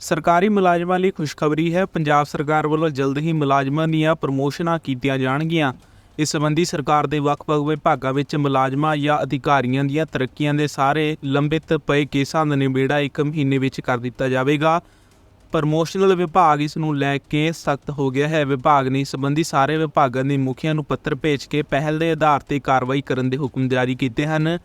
ਸਰਕਾਰੀ ਮੁਲਾਜ਼ਮਾਂ ਲਈ ਖੁਸ਼ਖਬਰੀ ਹੈ। ਪੰਜਾਬ ਸਰਕਾਰ ਵੱਲੋਂ ਜਲਦ ਹੀ ਮੁਲਾਜ਼ਮਾਂ ਦੀਆਂ ਪ੍ਰਮੋਸ਼ਨਾਂ ਕੀਤੀਆਂ ਜਾਣਗੀਆਂ। ਇਸ ਸੰਬੰਧੀ ਸਰਕਾਰ ਦੇ ਵੱਖ-ਵੱਖ ਵਿਭਾਗਾਂ ਵਿੱਚ ਮੁਲਾਜ਼ਮਾਂ ਜਾਂ ਅਧਿਕਾਰੀਆਂ ਦੀਆਂ ਤਰੱਕੀਆਂ ਦੇ ਸਾਰੇ ਲੰਬਿਤ ਪਏ ਕੇਸਾਂ ਦਾ ਨਿਬੇੜਾ ਇੱਕ ਮਹੀਨੇ ਵਿੱਚ ਕਰ ਦਿੱਤਾ ਜਾਵੇਗਾ। ਪ੍ਰਮੋਸ਼ਨਲ ਵਿਭਾਗ ਇਸ ਨੂੰ ਲੈ ਕੇ ਸਖਤ ਹੋ ਗਿਆ ਹੈ। ਵਿਭਾਗ ਨੇ ਇਸ ਸੰਬੰਧੀ ਸਾਰੇ ਵਿਭਾਗਾਂ ਦੇ ਮੁਖੀਆਂ ਨੂੰ ਪੱਤਰ ਭੇਜ ਕੇ ਪਹਿਲ ਦੇ ਆਧਾਰ ਤੇ ਕਾਰਵਾਈ ਕਰਨ ਦੇ ਹੁਕਮ ਜਾਰੀ ਕੀਤੇ ਹਨ।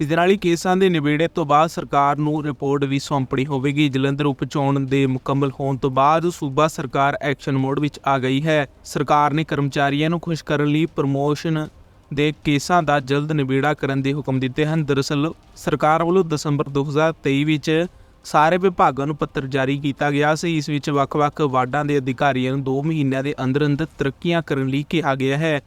ਇਸ ਨਾਲ ਹੀ ਕੇਸਾਂ ਦੇ ਨਿਬੇੜੇ ਤੋਂ ਬਾਅਦ ਸਰਕਾਰ ਨੂੰ ਰਿਪੋਰਟ ਵੀ ਸੌਂਪਣੀ ਹੋਵੇਗੀ। ਜਲੰਧਰ ਉਪਚੋਣ ਦੇ ਮੁਕੰਮਲ ਹੋਣ ਤੋਂ ਬਾਅਦ ਸੂਬਾ ਸਰਕਾਰ ਐਕਸ਼ਨ ਮੋਡ ਵਿੱਚ ਆ ਗਈ ਹੈ। ਸਰਕਾਰ ਨੇ ਕਰਮਚਾਰੀਆਂ ਨੂੰ ਖੁਸ਼ ਕਰਨ ਲਈ ਪ੍ਰਮੋਸ਼ਨ ਦੇ ਕੇਸਾਂ ਦਾ ਜਲਦ ਨਿਬੇੜਾ ਕਰਨ ਦੇ ਹੁਕਮ ਦਿੱਤੇ ਹਨ। ਦਰਅਸਲ ਸਰਕਾਰ ਵੱਲੋਂ ਦਸੰਬਰ 2023 ਵਿੱਚ ਸਾਰੇ ਵਿਭਾਗਾਂ ਨੂੰ ਪੱਤਰ ਜਾਰੀ ਕੀਤਾ ਗਿਆ ਸੀ। ਇਸ ਵਿੱਚ ਵੱਖ-ਵੱਖ ਵਾਰਡਾਂ ਦੇ ਅਧਿਕਾਰੀਆਂ ਨੂੰ 2 ਮਹੀਨਿਆਂ ਦੇ ਅੰਦਰ ਅੰਦਰ ਤਰੱਕੀਆਂ ਕਰਨ ਲਈ ਕਿਹਾ ਗਿਆ ਹੈ।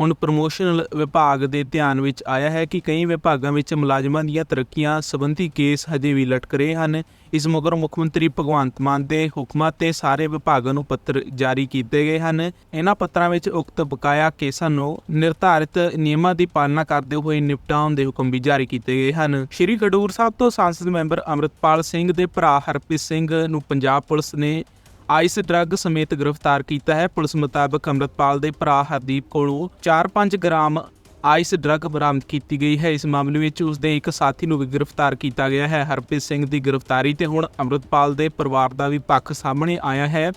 ਹੁਣ ਪ੍ਰਮੋਸ਼ਨਲ ਵਿਭਾਗ ਦੇ ਧਿਆਨ ਵਿੱਚ ਆਇਆ ਹੈ ਕਿ ਕਈ ਵਿਭਾਗਾਂ ਵਿੱਚ ਮੁਲਾਜ਼ਮਾਂ ਦੀਆਂ ਤਰੱਕੀਆਂ ਸੰਬੰਧੀ ਕੇਸ ਹਜੇ ਵੀ ਲਟਕ ਰਹੇ ਹਨ। ਇਸ ਮਗਰੋਂ ਮੁੱਖ ਮੰਤਰੀ ਭਗਵੰਤ ਮਾਨ ਦੇ ਹੁਕਮਾਂ ਤੇ ਸਾਰੇ ਵਿਭਾਗਾਂ ਨੂੰ ਪੱਤਰ ਜਾਰੀ ਕੀਤੇ ਗਏ ਹਨ। ਇਹਨਾਂ ਪੱਤਰਾਂ ਵਿੱਚ ਉਕਤ ਬਕਾਇਆ ਕੇਸਾਂ ਨੂੰ ਨਿਰਧਾਰਿਤ ਨਿਯਮਾਂ ਦੀ ਪਾਲਣਾ ਕਰਦੇ ਹੋਏ ਨਿਪਟਾਉਣ ਦੇ ਹੁਕਮ ਵੀ ਜਾਰੀ ਕੀਤੇ ਗਏ ਹਨ। ਸ਼੍ਰੀ ਖਡੂਰ ਸਾਹਿਬ ਤੋਂ ਸੰਸਦ ਮੈਂਬਰ ਅੰਮ੍ਰਿਤਪਾਲ ਸਿੰਘ ਦੇ ਭਰਾ ਹਰਪ੍ਰੀਤ ਸਿੰਘ ਨੂੰ ਪੰਜਾਬ ਪੁਲਿਸ ਨੇ ਆਈਸ ਡਰੱਗ ਸਮੇਤ ਗ੍ਰਿਫਤਾਰ ਕੀਤਾ ਹੈ। ਪੁਲਿਸ ਮੁਤਾਬਕ ਅੰਮ੍ਰਿਤਪਾਲ ਦੇ ਭਰਾ ਹਰਦੀਪ ਕੋਲੋਂ 4-5 ਗ੍ਰਾਮ ਆਈਸ ਡਰੱਗ ਬਰਾਮਦ ਕੀਤੀ ਗਈ ਹੈ। ਇਸ ਮਾਮਲੇ ਵਿੱਚ ਉਸ ਦੇ ਇੱਕ ਸਾਥੀ ਨੂੰ ਵੀ ਗ੍ਰਿਫਤਾਰ ਕੀਤਾ ਗਿਆ ਹੈ। ਹਰਪ੍ਰੀਤ ਸਿੰਘ ਦੀ ਗ੍ਰਿਫਤਾਰੀ ਤੇ ਹੁਣ ਅੰਮ੍ਰਿਤਪਾਲ ਦੇ ਪਰਿਵਾਰ ਦਾ ਵੀ ਪੱਖ ਸਾਹਮਣੇ ਆਇਆ ਹੈ।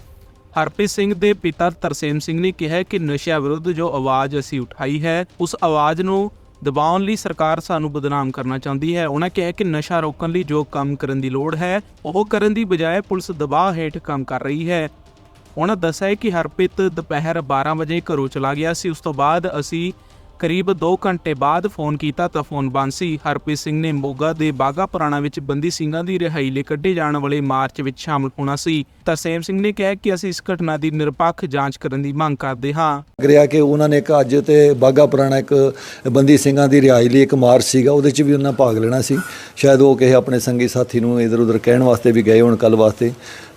ਹਰਪ੍ਰੀਤ ਸਿੰਘ ਦੇ ਪਿਤਾ ਤਰਸੇਮ ਸਿੰਘ ਨੇ ਕਿਹਾ ਕਿ ਨਸ਼ਿਆਂ ਵਿਰੁੱਧ ਜੋ ਆਵਾਜ਼ ਅਸੀਂ ਉਠਾਈ ਹੈ, ਉਸ ਆਵਾਜ਼ ਨੂੰ ਦਬਾਉਣ ਲਈ ਸਰਕਾਰ ਸਾਨੂੰ ਬਦਨਾਮ ਕਰਨਾ ਚਾਹੁੰਦੀ ਹੈ। ਉਹਨਾਂ ਕਿਹਾ ਕਿ ਨਸ਼ਾ ਰੋਕਣ ਲਈ ਜੋ ਕੰਮ ਕਰਨ ਦੀ ਲੋੜ ਹੈ, ਉਹ ਕਰਨ ਦੀ ਬਜਾਏ ਪੁਲਿਸ ਦਬਾਅ ਹੇਠ ਕੰਮ ਕਰ ਰਹੀ ਹੈ। ਉਹਨਾਂ ਦੱਸਿਆ ਕਿ ਹਰਪ੍ਰੀਤ ਦੁਪਹਿਰ 12 ਵਜੇ ਘਰੋਂ ਚਲਾ ਗਿਆ ਸੀ। ਉਸ ਤੋਂ ਬਾਅਦ ਅਸੀਂ ਕਰੀਬ 2 ਘੰਟੇ ਬਾਅਦ ਫੋਨ ਕੀਤਾ ਤਾਂ ਫੋਨ ਬੰਦ ਸੀ। ਹਰਪ੍ਰੀਤ ਸਿੰਘ ਨੇ ਮੋਗਾ ਦੇ ਬਾਗਾ ਪੁਰਾਣਾ ਵਿੱਚ ਬੰਦੀ ਸਿੰਘਾਂ ਦੀ ਰਿਹਾਈ ਲਈ ਕੱਢੇ ਜਾਣ ਵਾਲੇ ਮਾਰਚ ਵਿੱਚ ਸ਼ਾਮਲ ਹੋਣਾ ਸੀ। ਤਰਸੇਮ ਸਿੰਘ ਨੇ ਕਿਹਾ ਕਿ ਅਸੀਂ ਇਸ ਘਟਨਾ ਦੀ ਨਿਰਪੱਖ ਜਾਂਚ ਕਰਨ ਦੀ ਮੰਗ ਕਰਦੇ ਹਾਂ। ਲੱਗ ਕਿ ਉਹਨਾਂ ਨੇ ਇੱਕ ਅੱਜ ਤੇ ਬਾਗਾ ਪੁਰਾਣਾ ਇੱਕ ਬੰਦੀ ਸਿੰਘਾਂ ਦੀ ਰਿਹਾਈ ਲਈ ਇੱਕ ਮਾਰਚ ਸੀਗਾ, ਉਹਦੇ 'ਚ ਵੀ ਉਹਨਾਂ ਭਾਗ ਲੈਣਾ ਸੀ। ਸ਼ਾਇਦ ਉਹ ਕਿਸੇ ਆਪਣੇ ਸੰਗੀ ਸਾਥੀ ਨੂੰ ਇਧਰ ਉਧਰ ਕਹਿਣ ਵਾਸਤੇ ਵੀ ਗਏ ਹੋਣ ਕੱਲ ਵਾਸਤੇ।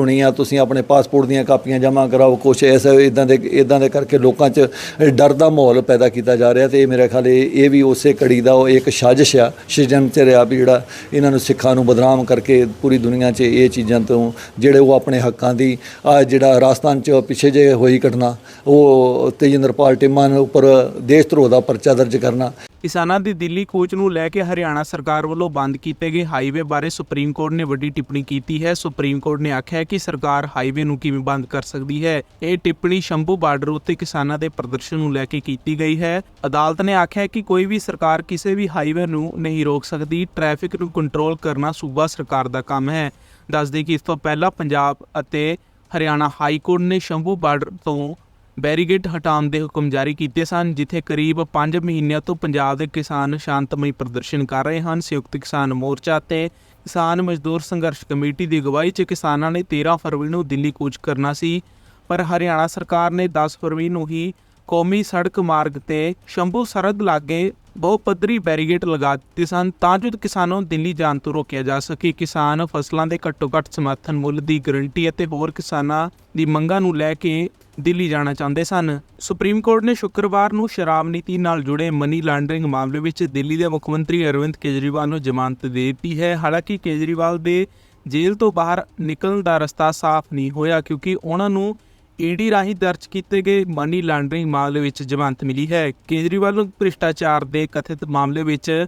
ਹੋਣੀ ਆ, ਤੁਸੀਂ ਆਪਣੇ ਪਾਸਪੋਰਟ ਦੀਆਂ ਕਾਪੀਆਂ ਜਮ੍ਹਾਂ ਕਰਾਓ, ਕੁਛ ਇਸ ਇਦਾਂ ਦੇ ਇਦਾਂ ਦੇ ਕਰਕੇ ਲੋਕਾਂ 'ਚ ਡਰ ਦਾ ਮਾਹੌਲ ਪੈਦਾ ਕੀਤਾ ਜਾ ਰਿਹਾ ਤੇ ਇਹ ਮੇਰੇ ਖਿਆਲ ਇਹ ਇਹ ਵੀ ਉਸੇ ਕੜੀ ਦਾ ਉਹ ਇੱਕ ਸਾਜ਼ਿਸ਼ ਆ ਸ਼ਿਜੰਤਰ ਆ ਵੀ ਜਿਹੜਾ ਇਹਨਾਂ ਨੂੰ ਸਿੱਖਾਂ ਨੂੰ ਬਦਨਾਮ ਕਰਕੇ ਪੂਰੀ ਦੁਨੀਆ 'ਚ ਇਹ ਚੀਜ਼ਾਂ ਤੋਂ ਜਿਹੜੇ ਉਹ ਆਪਣੇ ਹੱਕਾਂ ਦੀ, ਆ ਜਿਹੜਾ ਰਾਜਸਥਾਨ 'ਚ ਪਿੱਛੇ ਜੇ ਹੋਈ ਘਟਨਾ, ਉਹ ਤੇਜਿੰਦਰਪਾਲ ਟਿੰਮਾ ਦੇ ਉੱਪਰ ਦੇਸ਼ ਧਰੋਹ ਦਾ ਪਰਚਾ ਦਰਜ ਕਰਨਾ। ਕਿਸਾਨਾਂ ਦੀ ਦਿੱਲੀ ਕੂਚ ਨੂੰ ਲੈ ਕੇ ਹਰਿਆਣਾ ਸਰਕਾਰ ਵੱਲੋਂ ਬੰਦ ਕੀਤੇ ਗਏ ਹਾਈਵੇ ਬਾਰੇ ਸੁਪਰੀਮ ਕੋਰਟ ਨੇ ਵੱਡੀ ਟਿੱਪਣੀ ਕੀਤੀ ਹੈ। ਸੁਪਰੀਮ ਕੋਰਟ ਨੇ ਆਖਿਆ ਹੈ ਕਿ ਸਰਕਾਰ ਹਾਈਵੇ ਨੂੰ ਕਿਵੇਂ ਬੰਦ ਕਰ ਸਕਦੀ ਹੈ, ਇਹ ਟਿੱਪਣੀ ਸ਼ੰਭੂ ਬਾਰਡਰ ਉੱਤੇ ਕਿਸਾਨਾਂ ਦੇ ਪ੍ਰਦਰਸ਼ਨ ਨੂੰ ਲੈ ਕੇ ਕੀਤੀ ਗਈ ਹੈ। ਅਦਾਲਤ ਨੇ ਆਖਿਆ ਹੈ ਕਿ ਕੋਈ ਵੀ ਸਰਕਾਰ ਕਿਸੇ ਵੀ ਹਾਈਵੇ ਨੂੰ ਨਹੀਂ ਰੋਕ ਸਕਦੀ। ਟ੍ਰੈਫਿਕ ਨੂੰ ਕੰਟਰੋਲ ਕਰਨਾ ਸੂਬਾ ਸਰਕਾਰ ਦਾ ਕੰਮ ਹੈ। ਦੱਸਦੇ ਕਿ ਇਸ ਤੋਂ ਪਹਿਲਾਂ ਪੰਜਾਬ ਅਤੇ ਹਰਿਆਣਾ ਹਾਈ ਕੋਰਟ ਨੇ ਸ਼ੰਭੂ ਬਾਰਡਰ ਤੋਂ ਬੈਰੀਗੇਡ ਹਟਾਉਣ ਦੇ ਹੁਕਮ ਜਾਰੀ ਕੀਤੇ ਸਨ, ਜਿੱਥੇ ਕਰੀਬ 5 ਮਹੀਨਿਆਂ ਤੋਂ ਪੰਜਾਬ ਦੇ ਕਿਸਾਨ ਸ਼ਾਂਤਮਈ ਪ੍ਰਦਰਸ਼ਨ ਕਰ ਰਹੇ ਹਨ। ਸੰਯੁਕਤ ਕਿਸਾਨ ਮੋਰਚਾ ਤੇ ਕਿਸਾਨ ਮਜ਼ਦੂਰ ਸੰਘਰਸ਼ ਕਮੇਟੀ ਦੀ ਅਗਵਾਈ 'ਚ ਕਿਸਾਨਾਂ ਨੇ 13 ਫਰਵਰੀ ਨੂੰ ਦਿੱਲੀ ਕੂਚ ਕਰਨਾ ਸੀ। ਪਰ ਹਰਿਆਣਾ ਸਰਕਾਰ ਨੇ 10 ਫਰਵਰੀ ਨੂੰ ਹੀ ਕੌਮੀ ਸੜਕ ਮਾਰਗ ਤੇ ਸ਼ੰਭੂ ਸਰਦ ਲਾਗੇ ਬਹੁ ਪੱਧਰੀ ਬੈਰੀਗੇਟ ਲਗਾ ਦਿੱਤੇ ਸਨ, ਤਾਂ ਜੋ ਕਿਸਾਨਾਂ ਨੂੰ ਦਿੱਲੀ ਜਾਣ ਤੋਂ ਰੋਕਿਆ ਜਾ ਸਕੇ। ਕਿਸਾਨ ਫਸਲਾਂ ਦੇ ਘੱਟੋ ਘੱਟ ਸਮਰਥਨ ਮੁੱਲ ਦੀ ਗਰੰਟੀ ਅਤੇ ਹੋਰ ਕਿਸਾਨਾਂ ਦੀ ਮੰਗਾਂ ਨੂੰ ਲੈ ਕੇ ਦਿੱਲੀ ਜਾਣਾ ਚਾਹੁੰਦੇ ਸਨ। ਸੁਪਰੀਮ ਕੋਰਟ ਨੇ ਸ਼ੁੱਕਰਵਾਰ ਨੂੰ ਸ਼ਰਾਬ ਨੀਤੀ ਨਾਲ ਜੁੜੇ ਮਨੀ ਲਾਂਡਰਿੰਗ ਮਾਮਲੇ ਵਿੱਚ ਦਿੱਲੀ ਦੇ ਮੁੱਖ ਮੰਤਰੀ ਅਰਵਿੰਦ ਕੇਜਰੀਵਾਲ ਨੂੰ ਜ਼ਮਾਨਤ ਦੇ ਦਿੱਤੀ ਹੈ। ਹਾਲਾਂਕਿ ਕੇਜਰੀਵਾਲ ਦੇ ਜੇਲ੍ਹ ਤੋਂ ਬਾਹਰ ਨਿਕਲਣ ਦਾ ਰਸਤਾ ਸਾਫ਼ ਨਹੀਂ ਹੋਇਆ, ਕਿਉਂਕਿ ਉਹਨਾਂ ਨੂੰ ਈਡੀ ਰਾਹੀਂ ਦਰਜ ਕੀਤੇ ਗਏ ਮਨੀ ਲਾਂਡਰਿੰਗ ਮਾਮਲੇ ਵਿੱਚ ਜ਼ਮਾਨਤ ਮਿਲੀ ਹੈ। ਕੇਜਰੀਵਾਲ ਨੂੰ ਭ੍ਰਿਸ਼ਟਾਚਾਰ ਦੇ ਕਥਿਤ ਮਾਮਲੇ ਵਿੱਚ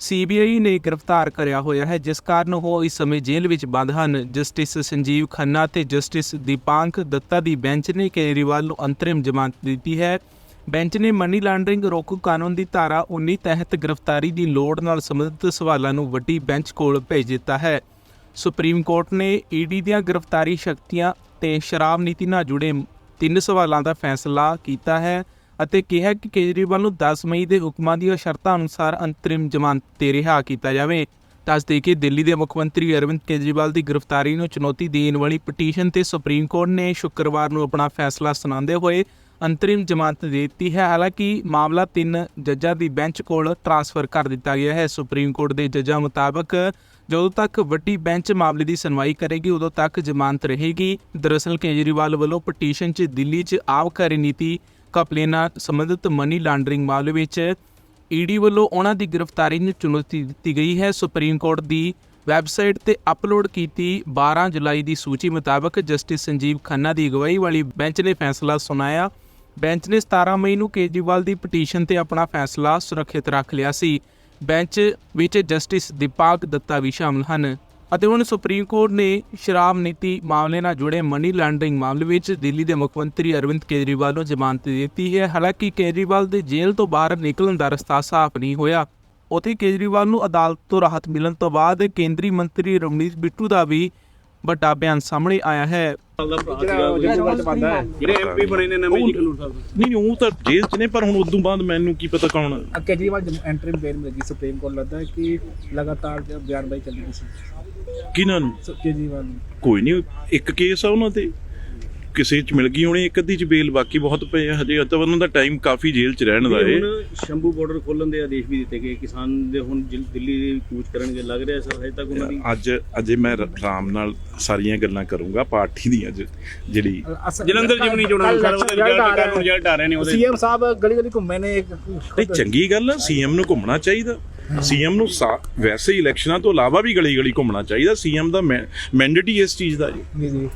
ਸੀਬੀਆਈ ਨੇ ਗ੍ਰਿਫਤਾਰ ਕਰਿਆ ਹੋਇਆ ਹੈ, ਜਿਸ ਕਾਰਨ ਉਹ ਇਸ ਸਮੇਂ ਜੇਲ੍ਹ ਵਿੱਚ ਬੰਦ ਹਨ। ਜਸਟਿਸ ਸੰਜੀਵ ਖੰਨਾ ਤੇ ਜਸਟਿਸ ਦੀਪਾਂਕ ਦੱਤਾ ਦੀ ਬੈਂਚ ਨੇ ਕੇਜਰੀਵਾਲ ਨੂੰ ਅੰਤਰਿਮ ਜ਼ਮਾਨਤ ਦਿੱਤੀ ਹੈ। ਬੈਂਚ ਨੇ ਮਨੀ ਲਾਂਡਰਿੰਗ ਰੋਕੂ ਕਾਨੂੰਨ ਦੀ ਧਾਰਾ 19 ਤਹਿਤ ਗ੍ਰਿਫਤਾਰੀ ਦੀ ਲੋੜ ਨਾਲ ਸੰਬੰਧਿਤ ਸਵਾਲਾਂ ਨੂੰ ਵੱਡੀ ਬੈਂਚ ਕੋਲ ਭੇਜ ਦਿੱਤਾ ਹੈ। ਸੁਪਰੀਮ ਕੋਰਟ ਨੇ ਈਡੀ ਦੀਆਂ ਗ੍ਰਿਫਤਾਰੀ ਸ਼ਕਤੀਆਂ ਤੇ ਸ਼ਰਾਬ ਨੀਤੀ ਨਾਲ ਜੁੜੇ ਤਿੰਨ ਸਵਾਲਾਂ ਦਾ ਫੈਸਲਾ ਕੀਤਾ ਹੈ ਅਤੇ ਕਿਹਾ ਕਿ ਕੇਜਰੀਵਾਲ ਨੂੰ 10 ਮਈ ਦੇ ਹੁਕਮਾਂ ਦੀਆਂ ਸ਼ਰਤਾਂ ਅਨੁਸਾਰ ਅੰਤਰਿਮ ਜ਼ਮਾਨਤ ਤੇ ਰਿਹਾ ਕੀਤਾ ਜਾਵੇ। ਦੱਸ ਦੇ ਕਿ ਦਿੱਲੀ ਦੇ ਮੁੱਖ ਮੰਤਰੀ ਅਰਵਿੰਦ ਕੇਜਰੀਵਾਲ ਦੀ ਗ੍ਰਿਫਤਾਰੀ ਨੂੰ ਚੁਣੌਤੀ ਦੇਣ ਵਾਲੀ ਪਟੀਸ਼ਨ ਤੇ ਸੁਪਰੀਮ ਕੋਰਟ ਨੇ ਸ਼ੁੱਕਰਵਾਰ ਨੂੰ ਆਪਣਾ ਫੈਸਲਾ ਸੁਣਾਉਂਦੇ ਹੋਏ ਅੰਤਰਿਮ ਜ਼ਮਾਨਤ ਦੇ ਦਿੱਤੀ ਹੈ। ਹਾਲਾਂਕਿ ਮਾਮਲਾ ਤਿੰਨ ਜੱਜਾਂ ਦੀ ਬੈਂਚ ਕੋਲ ਟ੍ਰਾਂਸਫਰ ਕਰ ਦਿੱਤਾ ਗਿਆ ਹੈ। ਸੁਪਰੀਮ ਕੋਰਟ ਦੇ ਜੱਜਾਂ ਮੁਤਾਬਕ ਜਦੋਂ ਤੱਕ ਵੱਡੀ ਬੈਂਚ ਮਾਮਲੇ ਦੀ ਸੁਣਵਾਈ ਕਰੇਗੀ, ਉਦੋਂ ਤੱਕ ਜ਼ਮਾਨਤ ਰਹੇਗੀ। ਦਰਅਸਲ ਕੇਜਰੀਵਾਲ ਵੱਲੋਂ ਪਟੀਸ਼ਨ 'ਚ ਦਿੱਲੀ 'ਚ ਆਬਕਾਰੀ ਨੀਤੀ ਘਪਲੇ ਨਾਲ ਸੰਬੰਧਿਤ ਮਨੀ ਲਾਂਡਰਿੰਗ ਮਾਮਲੇ ਵਿੱਚ ਈਡੀ ਵੱਲੋਂ ਉਹਨਾਂ ਦੀ ਗ੍ਰਿਫਤਾਰੀ ਨੂੰ ਚੁਣੌਤੀ ਦਿੱਤੀ ਗਈ ਹੈ। ਸੁਪਰੀਮ ਕੋਰਟ ਦੀ ਵੈਬਸਾਈਟ ਤੇ ਅਪਲੋਡ ਕੀਤੀ 12 ਜੁਲਾਈ ਦੀ ਸੂਚੀ ਮੁਤਾਬਕ ਜਸਟਿਸ ਸੰਜੀਵ ਖੰਨਾ ਦੀ ਅਗਵਾਈ ਵਾਲੀ ਬੈਂਚ ਨੇ ਫੈਸਲਾ ਸੁਣਾਇਆ। ਬੈਂਚ ਨੇ 17 ਮਈ ਨੂੰ ਕੇਜਰੀਵਾਲ ਦੀ ਪਟੀਸ਼ਨ ਤੇ ਆਪਣਾ ਫੈਸਲਾ ਸੁਰੱਖਿਅਤ ਰੱਖ ਲਿਆ ਸੀ। ਬੈਂਚ ਵਿੱਚ ਜਸਟਿਸ ਦੀਪਾਕ ਦੱਤਾ ਵੀ ਸ਼ਾਮਲ ਹਨ ਅਤੇ ਹੁਣ ਸੁਪਰੀਮ ਕੋਰਟ ਨੇ ਸ਼ਰਾਬ ਨੀਤੀ ਮਾਮਲੇ ਨਾਲ ਜੁੜੇ ਮਨੀ ਲਾਂਡਰਿੰਗ ਮਾਮਲੇ ਵਿੱਚ ਦਿੱਲੀ ਦੇ ਮੁੱਖ ਮੰਤਰੀ ਅਰਵਿੰਦ ਕੇਜਰੀਵਾਲ ਨੂੰ ਜ਼ਮਾਨਤ ਦਿੱਤੀ ਹੈ। ਹਾਲਾਂਕਿ ਕੇਜਰੀਵਾਲ ਦੇ ਜੇਲ੍ਹ ਤੋਂ ਬਾਹਰ ਨਿਕਲਣ ਦਾ ਰਸਤਾ ਸਾਫ਼ ਨਹੀਂ ਹੋਇਆ। ਉੱਥੇ ਕੇਜਰੀਵਾਲ ਨੂੰ ਅਦਾਲਤ ਤੋਂ ਰਾਹਤ ਮਿਲਣ ਤੋਂ ਬਾਅਦ ਕੇਂਦਰੀ ਮੰਤਰੀ ਰਮਨੀਤ ਬਿੱਟੂ ਦਾ ਵੀ ਵੱਡਾ ਬਿਆਨ ਸਾਹਮਣੇ ਆਇਆ ਹੈ। ਜਿਹੜੇ ਐਮਪੀ ਬਣੇ ਨੇ ਨਵੇਂ ਜੀ। ਖਲੂਰ ਸਾਹਿਬ ਨਹੀਂ ਨਹੀਂ, ਉਹ ਤਾਂ ਜੇਲ੍ਹ 'ਚ ਨੇ ਪਰ ਹੁਣ ਉਦੋਂ ਬਾਅਦ ਮੈਨੂੰ ਕੀ ਪਤਾ ਕੌਣ। ਕੇਜਰੀਵਾਲ ਜਮ ਐਂਟਰੀ ਬੇਲ ਮਿਲ ਗਈ ਸੁਪਰੀਮ ਕੋਰਟ ਲੱਗਦਾ ਹੈ ਕਿ ਲਗਾਤਾਰ ਬਿਆਨਬਾਜ਼ੀ ਚੱਲ ਰਹੀ ਸੀ। ਕਿਹਨਾਂ ਨੂੰ? ਸੋ ਕੇਜਰੀਵਾਲ ਨੂੰ। ਕੋਈ ਨਹੀਂ ਇੱਕ ਕੇਸ ਆ ਉਹਨਾਂ ਤੇ। ਕਿਸੇ 'ਚ ਮਿਲ ਗਈ ਹੋਣੀ ਇੱਕ ਅੱਧੀ 'ਚ ਬੇਲ ਬਾਕੀ ਬਹੁਤ ਪਏ ਆ ਹਜੇ ਤਾਂ ਉਹਨਾਂ ਦਾ ਟਾਈਮ ਕਾਫੀ ਜੇਲ੍ਹ 'ਚ ਰਹਿਣ ਦਾ ਏ। ਹੁਣ ਸ਼ੰਭੂ ਬਾਰਡਰ ਖੋਲਣ ਦੇ ਆਦੇਸ਼ ਵੀ ਦਿੱਤੇ ਗਏ। ਕਿਸਾਨ ਦੇ ਹੁਣ ਜਿਲ- ਦਿੱਲੀ ਦੇ ਕੂਚ ਕਰਨਗੇ ਲੱਗ ਰਿਹਾ ਸਰ ਹਜੇ ਤੱਕ ਉਹਨਾਂ ਦੀ? ਅੱਜ ਅਜੇ ਮੈਂ ਰ- ਆਰਾਮ ਨਾਲ ਸਾਰੀਆਂ ਗੱਲਾਂ ਕਰੂੰਗਾ ਪਾਰਟੀ ਦੀ ਅੱਜ ਜਿਹੜੀ ਜਲੰਧਰ ਜਿਮਨੀ ਚੋਣਾਂ ਨੂੰ ਸਰ ਉਹਦੇ ਰਿਜ਼ਲਟ ਕਾਨੂੰਨ ਰਿਜ਼ਲਟ ਆ ਰਹੇ ਨੇ ਉਹਦੇ। ਸੀਐਮ ਸਾਹਿਬ ਗਲੀ ਗਲੀ ਘੁੰਮੇ ਨੇ ਇੱਕ ਨਹੀਂ ਚੰਗੀ ਗੱਲ ਆ ਸੀਐਮ ਨੂੰ ਘੁੰਮਣਾ ਚਾਹੀਦਾ। ਸੀਐਮ ਨੂੰ ਸਾ- ਵੈਸੇ ਹੀ ਇਲੈਕਸ਼ਨਾਂ ਤੋਂ ਇਲਾਵਾ ਵੀ ਗਲੀ ਗਲੀ ਘੁੰਮਣਾ ਚਾਹੀਦਾ ਸੀਐਮ ਦਾ ਮੈਂਡੇਟ ਹੀ ਇਸ ਚੀਜ਼ ਦਾ ਜੀ। ਜੀ ਜੀ